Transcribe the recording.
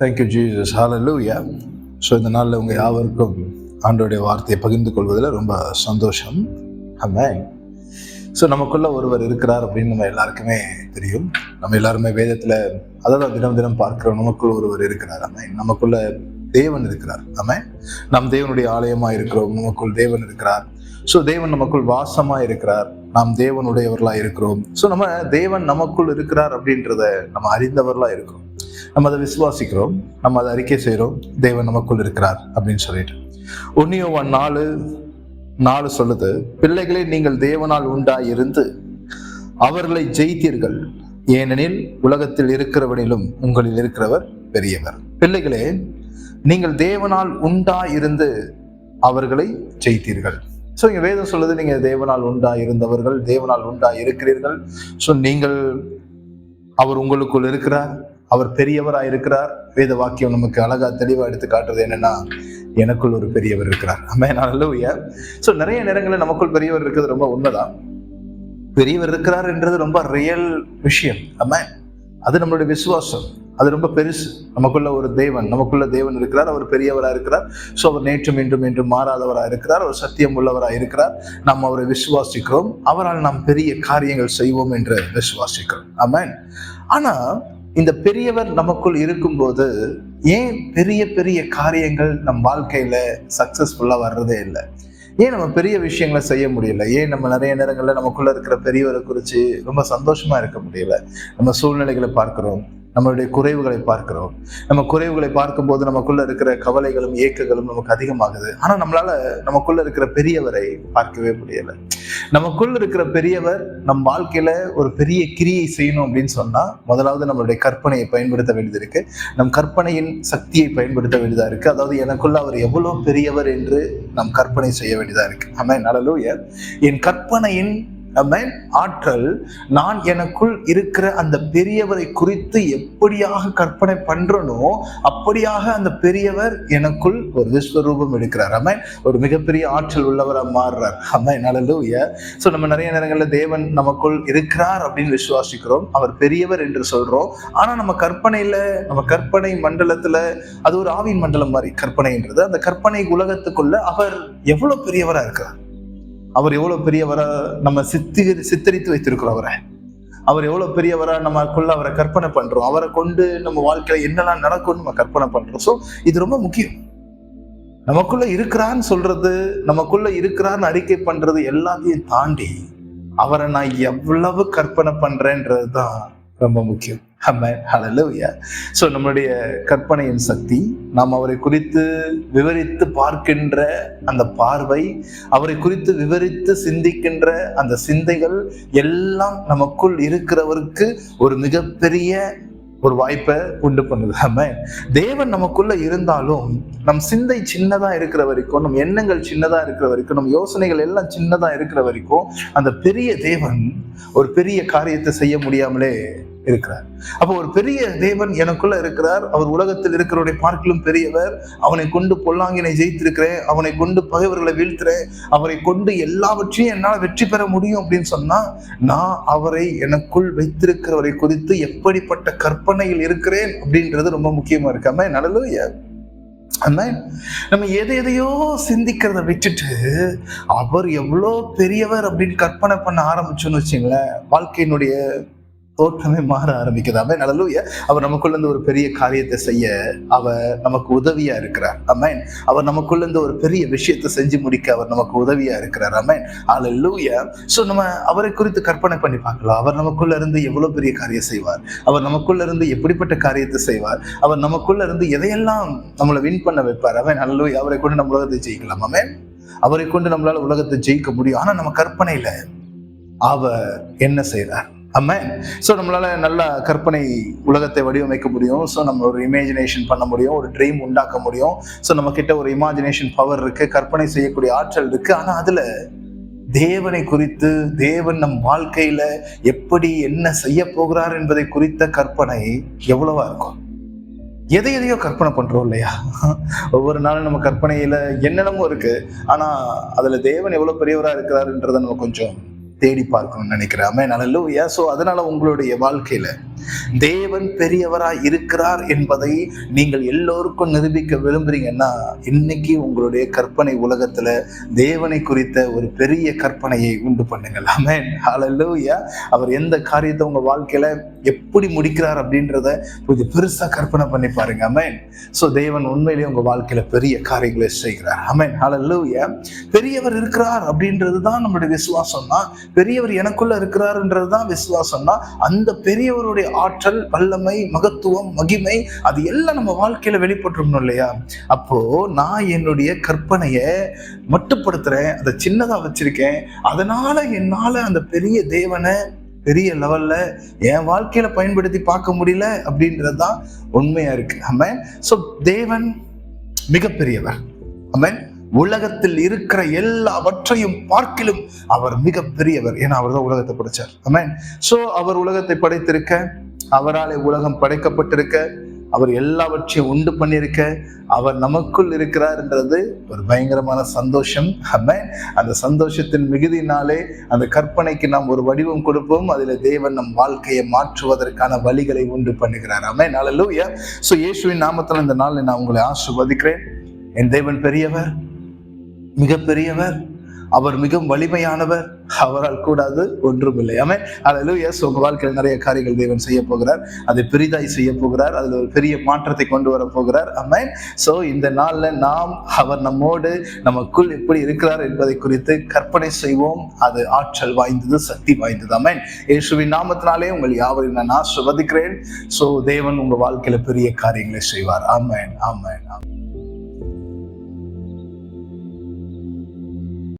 Thank you Jesus ஹalleluya so இந்த நாளில் உங்கள் யாவருக்கும் ஆண்டோடைய வார்த்தையை பகிர்ந்து கொள்வதில் ரொம்ப சந்தோஷம். ஆமாம் ஸோ நமக்குள்ள ஒருவர் இருக்கிறார் அப்படின்னு நம்ம எல்லாருக்குமே தெரியும். நம்ம எல்லாருமே வேதத்தில் அதான் தினம் தினம் பார்க்கிறோம். நமக்குள்ள ஒருவர் இருக்கிறார். ஆமாம் நமக்குள்ள தேவன் இருக்கிறார். ஆமாம் நாம் தேவனுடைய ஆலயமாக இருக்கிறோம். நமக்குள் தேவன் இருக்கிறார். ஸோ தேவன் நமக்குள் வாசமாக இருக்கிறார். நாம் தேவனுடையவர்களாக இருக்கிறோம். ஸோ நம்ம தேவன் நமக்குள் இருக்கிறார் அப்படின்றத நம்ம அறிந்தவர்களாக இருக்கிறோம். நம்ம அதை விசுவாசிக்கிறோம் நம்ம அதை அறிக்கை செய்கிறோம் தேவன் நமக்குள் இருக்கிறார் அப்படின்னு சொல்லிட்டு. ஒன்னியோவன் நாலு நாலு சொல்லுது பிள்ளைகளே நீங்கள் தேவனால் உண்டாய் இருந்து அவர்களை ஜெயித்தீர்கள். ஏனெனில் உலகத்தில் இருக்கிறவனிலும் உங்களில் இருக்கிறவர் பெரியவர். பிள்ளைகளே நீங்கள் தேவனால் உண்டா இருந்து அவர்களை ஜெயித்தீர்கள். ஸோ இங்கே வேதம் சொல்லுது நீங்கள் தேவனால் உண்டா இருந்தவர்கள் தேவனால் உண்டா இருக்கிறீர்கள் ஸோ நீங்கள் அவர் உங்களுக்குள் இருக்கிறார் அவர் பெரியவராக இருக்கிறார் வேத வாக்கியம் நமக்கு அழகா தெளிவாக எடுத்து காட்டுறது என்னன்னா எனக்குள் ஒரு பெரியவர் இருக்கிறார். அம்மே நல்ல ஸோ நிறைய நேரங்களில் நமக்குள் பெரியவர் இருக்கிறது ரொம்ப உண்மைதான். பெரியவர் இருக்கிறார்ன்றது ரொம்ப ரியல் விஷயம். அம்மா அது நம்மளுடைய விசுவாசம். அது ரொம்ப பெருசு. நமக்குள்ள ஒரு தேவன் நமக்குள்ள தேவன் இருக்கிறார் அவர் பெரியவராக இருக்கிறார். ஸோ அவர் நேற்றும் இன்றும் இன்றும் மாறாதவராக இருக்கிறார். அவர் சத்தியம் உள்ளவராக இருக்கிறார். நாம் அவரை விசுவாசிக்கிறோம். அவரால் நாம் பெரிய காரியங்கள் செய்வோம் என்று விசுவாசிக்கிறோம். ஆமாம் ஆனால் இந்த பெரியவர் நமக்குள் இருக்கும்போது ஏன் பெரிய பெரிய காரியங்கள் நம் வாழ்க்கையில சக்சஸ்ஃபுல்லா வர்றதே இல்லை? ஏன் நம்ம பெரிய விஷயங்களை செய்ய முடியல? ஏன் நம்ம நிறைய நேரங்களில் நமக்குள்ள இருக்கிற பெரியவரை குறித்து ரொம்ப சந்தோஷமா இருக்க முடியல? நம்ம சூழ்நிலைகளை பார்க்கிறோம். நம்மளுடைய குறைவுகளை பார்க்கிறோம். நம்ம குறைவுகளை பார்க்கும்போது நமக்குள்ள இருக்கிற கவலைகளும் ஏக்கங்களும் நமக்கு அதிகமாகுது. ஆனா நம்மளால நமக்குள்ள இருக்கிற பெரியவரை பார்க்கவே முடியல. நமக்குள்ள இருக்கிற பெரியவர் நம் வாழ்க்கையில ஒரு பெரிய கிரியை செய்யணும் அப்படின்னு சொன்னா முதலாவது நம்மளுடைய கற்பனையை பயன்படுத்த வேண்டியது இருக்கு. நம் கற்பனையின் சக்தியை பயன்படுத்த வேண்டியதா இருக்கு. அதாவது எனக்குள்ள அவர் எவ்வளவு பெரியவர் என்று நம் கற்பனை செய்ய வேண்டியதா இருக்கு. ஆமா நல்லலூய என் கற்பனையின் அமேன் ஆற்றல் நான் எனக்குள் இருக்கிற அந்த பெரியவரை குறித்து எப்படியாக கற்பனை பண்றனோ அப்படியாக அந்த பெரியவர் எனக்குள் ஒரு விஸ்வரூபம் எடுக்கிறார். அமேன் ஒரு மிகப்பெரிய ஆற்றல் உள்ளவராக மாறுறார். அமேன் அலலூய ஸோ நம்ம நிறைய நேரங்களில் தேவன் நமக்குள் இருக்கிறார் அப்படின்னு விசுவாசிக்கிறோம். அவர் பெரியவர் என்று சொல்றோம். ஆனா நம்ம கற்பனையில நம்ம கற்பனை மண்டலத்துல அது ஒரு ஆவின் மண்டலம் மாதிரி கற்பனைன்றது. அந்த கற்பனை உலகத்துக்குள்ள அவர் எவ்வளவு பெரியவரா இருக்கிறார்? அவர் எவ்வளவு பெரியவரை நம்ம சித்தி சித்தரித்து வைத்திருக்கிறோம் அவரை. அவர் எவ்வளவு பெரியவரா நமக்குள்ள அவரை கற்பனை பண்றோம். அவரை கொண்டு நம்ம வாழ்க்கையில என்னெல்லாம் நடக்கும்னு நம்ம கற்பனை பண்றோம். ஸோ இது ரொம்ப முக்கியம். நமக்குள்ள இருக்கிறான்னு சொல்றது நமக்குள்ள இருக்கிறான்னு அறிக்கை பண்றது எல்லாத்தையும் தாண்டி அவரை நான் எவ்வளவு கற்பனை பண்றேன்றது தான் ரொம்ப முக்கியம். ஸோ நம்மளுடைய கற்பனையின் சக்தி நாம் அவரை குறித்து விவரித்து பார்க்கின்ற அந்த பார்வை அவரை குறித்து விவரித்து சிந்திக்கின்ற அந்த சிந்தைகள் எல்லாம் நமக்குள் இருக்கிறவருக்கு ஒரு மிகப்பெரிய ஒரு வாய்ப்பை உண்டு பண்ணுது. ஆம தேவன் நமக்குள்ள இருந்தாலும் நம் சிந்தை சின்னதா இருக்கிற வரைக்கும் நம் எண்ணங்கள் சின்னதா இருக்கிற வரைக்கும் நம் யோசனைகள் எல்லாம் சின்னதா இருக்கிற வரைக்கும் அந்த பெரிய தேவன் ஒரு பெரிய காரியத்தை செய்ய முடியாமலே இருக்கிறார். அப்போ ஒரு பெரிய தேவன் எனக்குள்ள இருக்கிறார். அவர் உலகத்தில் இருக்கிறவரை பார்க்கலும் பெரியவர். அவனை கொண்டு பொல்லாங்கினை ஜெயித்திருக்கிறேன். அவனை கொண்டு பகைவர்களை வீழ்த்துறேன். அவரை கொண்டு எல்லாவற்றையும் என்னால் வெற்றி பெற முடியும் அப்படின்னு சொன்னா நான் அவரை எனக்குள் வைத்திருக்கிறவரை குறித்து எப்படிப்பட்ட கற்பனையில் இருக்கிறேன் அப்படின்றது ரொம்ப முக்கியமா இருக்காம நடலும் நம்ம எதை எதையோ சிந்திக்கிறத விட்டுட்டு அவர் எவ்வளோ பெரியவர் அப்படின்னு கற்பனை பண்ண ஆரம்பிச்சோன்னு வச்சுங்களேன் வாழ்க்கையினுடைய தோற்றமே மாற ஆரம்பிக்குதாமே நல்லலூய அவர் நமக்குள்ள இருந்து ஒரு பெரிய காரியத்தை செய்ய அவர் நமக்கு உதவியா இருக்கிறார். அமேன் அவர் நமக்குள்ள இருந்து ஒரு பெரிய விஷயத்தை செஞ்சு முடிக்க அவர் நமக்கு உதவியா இருக்கிறார். அமேன் அல்லூய ஸோ நம்ம அவரை குறித்து கற்பனை பண்ணி பார்க்கலாம். அவர் நமக்குள்ள இருந்து எவ்வளவு பெரிய காரியம் செய்வார்? அவர் நமக்குள்ள இருந்து எப்படிப்பட்ட காரியத்தை செய்வார்? அவர் நமக்குள்ள இருந்து எதையெல்லாம் நம்மளை வின் பண்ண வைப்பார்? அவன் நல்லூய அவரை கொண்டு நம்ம உலகத்தை ஜெயிக்கலாம். அமேன் அவரை கொண்டு நம்மளால உலகத்தை ஜெயிக்க முடியும். ஆனா நம்ம கற்பனையில அவர் என்ன செய்யறார் அம்ம ஸோ நம்மளால நல்ல கற்பனை உலகத்தை வடிவமைக்க முடியும். ஸோ நம்ம ஒரு இமேஜினேஷன் பண்ண முடியும் ஒரு ட்ரீம் உண்டாக்க முடியும். ஸோ நம்ம கிட்ட ஒரு இமேஜினேஷன் பவர் இருக்கு கற்பனை செய்யக்கூடிய ஆற்றல் இருக்கு. ஆனா அதுல தேவனை குறித்து தேவன் நம் வாழ்க்கையில எப்படி என்ன செய்ய போகிறார் என்பதை குறித்த கற்பனை எவ்வளவா இருக்கும்? எதை எதையோ கற்பனை பண்றோம் இல்லையா? ஒவ்வொரு நாளும் நம்ம கற்பனையில என்னென்னமோ இருக்கு. ஆனா அதுல தேவன் எவ்வளவு பெரியவரா இருக்கிறாருன்றத நம்ம கொஞ்சம் தேடி பார்க்கணும்னு நினைக்கிறேன். நல்ல ஸோ அதனால உங்களுடைய வாழ்க்கையில தேவன் பெரியவராய் இருக்கிறார் என்பதை நீங்கள் எல்லோருக்கும் நிரூபிக்க விரும்புறீங்கன்னா இன்னைக்கு உங்களுடைய கற்பனை உலகத்துல தேவனை குறித்த ஒரு பெரிய கற்பனையை உண்டு பண்ணுங்கள். ஆமென் ஹalleluya அவர் எந்த காரியத்தை உங்க வாழ்க்கையில எப்படி முடிக்கிறார் அப்படின்றத கொஞ்சம் பெருசா கற்பனை பண்ணி பாருங்க. அமேன் சோ தேவன் உண்மையிலேயே உங்க வாழ்க்கையில பெரிய காரியங்களை செய்கிறார். அமேன் ஹalleluya பெரியவர் இருக்கிறார் அப்படின்றது தான் நம்மளுடைய விசுவாசம்னா பெரியவர் எனக்குள்ள இருக்கிறார்ன்றது தான் விசுவாசம்னா அந்த பெரியவருடைய ஆற்றல் வல்லமை மகத்துவம் மகிமை அது எல்லாம் நம்ம வாழ்க்கையில வெளிப்பட்டுருக்கணும் இல்லையா? அப்போ நான் என்னுடைய கற்பனையை மட்டுப்படுத்துறேன் அதை சின்னதா வச்சிருக்கேன். அதனால என்னால அந்த பெரிய தேவனை பெரிய லெவல்ல என் வாழ்க்கையில பயன்படுத்தி பார்க்க முடியல அப்படின்றது தான் உண்மையா இருக்கு. அமேன் ஸோ தேவன் மிகப்பெரியவர். அமேன் உலகத்தில் இருக்கிற எல்லாவற்றையும் பார்க்கிலும் அவர் மிக பெரியவர் ஏன்னா அவர் தான் உலகத்தை படைச்சார். அமேன் ஸோ அவர் உலகத்தை படைத்திருக்க அவராலே உலகம் படைக்கப்பட்டிருக்க அவர் எல்லாவற்றையும் உண்டு பண்ணியிருக்க அவர் நமக்குள் இருக்கிறார்ன்றது ஒரு பயங்கரமான சந்தோஷம். அமேன் அந்த சந்தோஷத்தின் மிகுதினாலே அந்த கற்பனைக்கு நாம் ஒரு வடிவம் கொடுப்போம். அதில் தேவன் நம் வாழ்க்கையை மாற்றுவதற்கான வழிகளை உண்டு பண்ணுகிறார். அமேன் அல்லூயா ஸோ இயேசுவின் நாமத்தில் இந்த நாளில் நான் உங்களை ஆசிர்வதிக்கிறேன். என் தேவன் பெரியவர் மிக பெரியவர் அவர் மிகவும் வலிமையானவர். அவரால் கூடாது ஒன்றும் இல்லை ஆமே அதில் எஸ் உங்கள் வாழ்க்கையில் நிறைய காரியங்கள் தேவன் செய்ய போகிறார். அதை பெரிதாய் செய்ய போகிறார். அதில் ஒரு பெரிய மாற்றத்தை கொண்டு வர போகிறார். அமேன் ஸோ இந்த நாளில் நாம் அவர் நம்மோடு நமக்குள் எப்படி இருக்கிறார் என்பதை குறித்து கற்பனை செய்வோம். அது ஆற்றல் வாய்ந்தது சக்தி வாய்ந்தது. அமேன் இயேசுவின் நாமத்தினாலே உங்கள் யாவரையும் நான் ஆசிர்வதிக்கிறேன். ஸோ தேவன் உங்கள் வாழ்க்கையில் பெரிய காரியங்களை செய்வார். ஆமேன். ஆமேன். ஆமேன்.